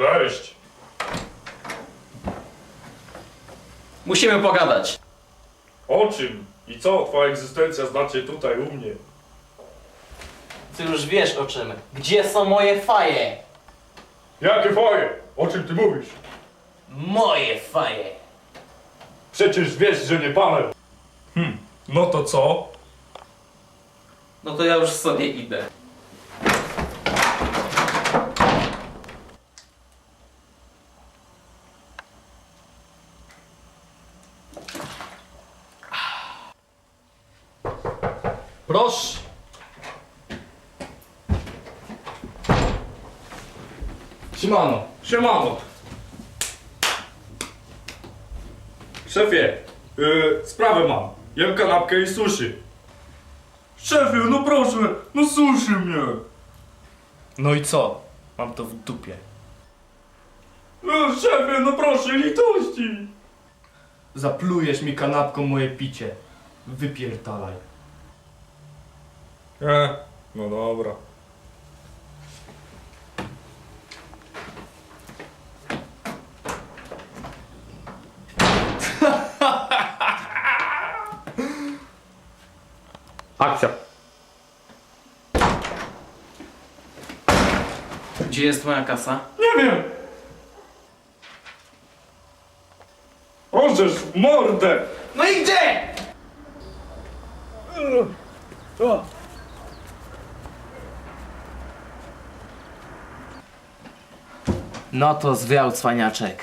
Wejść. Musimy pogadać. O czym i co twoja egzystencja znaczy tutaj u mnie? Ty już wiesz o czym. Gdzie są moje faje? Jakie twoje? O czym ty mówisz? Moje faje. Przecież wiesz, że nie palę. Hm, no to co? No to ja już sobie idę. Proszę. Siemano. Siemano. Szefie, yy, sprawę mam. Jem kanapkę i sushi. Szefie, no proszę, no sushi mnie. No i co? Mam to w dupie. No, szefie, no proszę, litości. Zaplujesz mi kanapką moje picie. Wypierdalaj. E, no dobra. Akcja. Gdzie jest moja kasa? Nie wiem. Orzesz w mordę. No i gdzie? No to zwiał cwaniaczek.